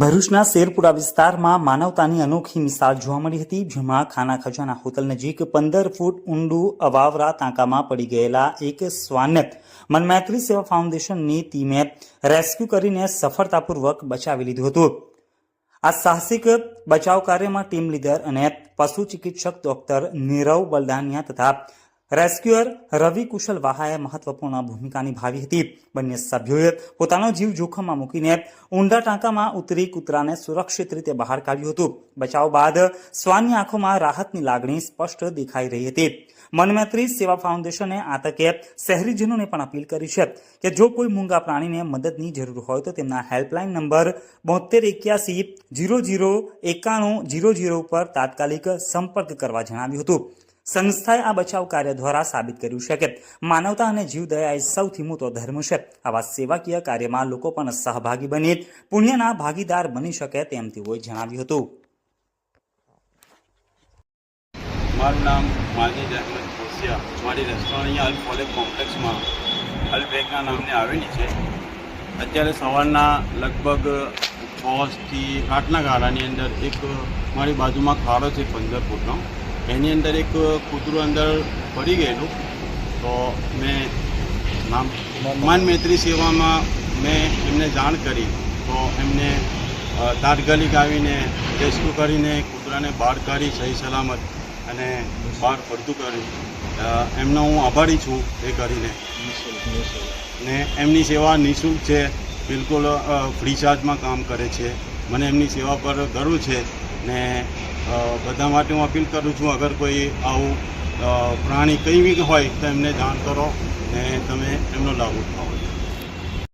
ભરૂચના શેરપુરા વિસ્તારમાં માનવતાની અનોખી મિસાલ જોવા મળી હતી, જેમાં ખાના ખજાના હોટલ નજીક પંદર ફૂટ ઊંડું અવાવરા તાંકામાં પડી ગયેલા એક શ્વાનને મનમૈત્રી સેવા ફાઉન્ડેશનની ટીમે રેસ્ક્યુ કરીને સફળતાપૂર્વક બચાવી લીધું હતું. આ સાહસિક બચાવ કાર્યમાં ટીમ લીડર અને પશુ ચિકિત્સક ડોક્ટર નીરવ બલદાનિયા તથા રેસ્ક્યુઅર રવિ કુશલ વાહાએ મહત્વપૂર્ણ ભૂમિકા નિભાવી હતી. બંને સભ્યોએ પોતાનો જીવ જોખમમાં મૂકીને ઊંડા ટાંકામાં ઉતરી કૂતરાને સુરક્ષિત રીતે બહાર કાઢ્યું હતું. બચાવ બાદ શ્વાનની આંખોમાં રાહતની લાગણી સ્પષ્ટ દેખાઈ રહી હતી. મનમૈત્રી સેવા ફાઉન્ડેશને આ તકે શહેરીજનોને પણ અપીલ કરી છે કે જો કોઈ મૂંગા પ્રાણીને મદદની જરૂર હોય તો તેમના હેલ્પલાઇન નંબર બોતેર એક્યાસી જીરો જીરો એકાણું જીરો જીરો ઉપર તાત્કાલિક સંપર્ક કરવા જણાવ્યું હતું. સંસ્થાએ આ બચાવ કાર્ય દ્વારા સાબિત કર્યું છે કે માનવતા અને જીવદયા એ સૌથી મોટો ધર્મ છે. આવા સેવાકીય કાર્યમાં લોકો પણ સહભાગી બની, પુણ્યના ભાગીદાર બની શકે તેમ તેઓએ જણાવ્યું હતું. મારું નામ માલનીજ અહેમદ ભોસિયા. મારી રેસ્ટોરન્ટ અહીંયા અલ કોલેજ કોમ્પ્લેક્સમાં અલ બેગના નામને આવેલી છે. અત્યારે સવારના લગભગ છથી આઠના ગાળાની અંદર એક મારી બાજુમાં ખાડો છે પંદર ફૂટનો. એની અંદર એક કૂતરું અંદર પડી ગયેલું. તો મેં નામ માન મૈત્રી સેવામાં મેં એમને જાણ કરી. તો એમને તાત્કાલિક આવીને રેસ્ક્યુ કરીને કૂતરાને બહાર કાઢી સહી સલામત અને બહાર ફરતું કર્યું. એમનો હું આભારી છું એ કરીને. ને એમની સેવા નિઃશુલ્ક છે. બિલકુલ ફ્રી ચાર્જમાં કામ કરે છે. મને એમની સેવા પર ગર્વ છે ને બધા માટે હું અપીલ કરું છું, અગર કોઈ આવું પ્રાણી કંઈ બી હોય તો એમને જાણ કરો ને તમે એમનો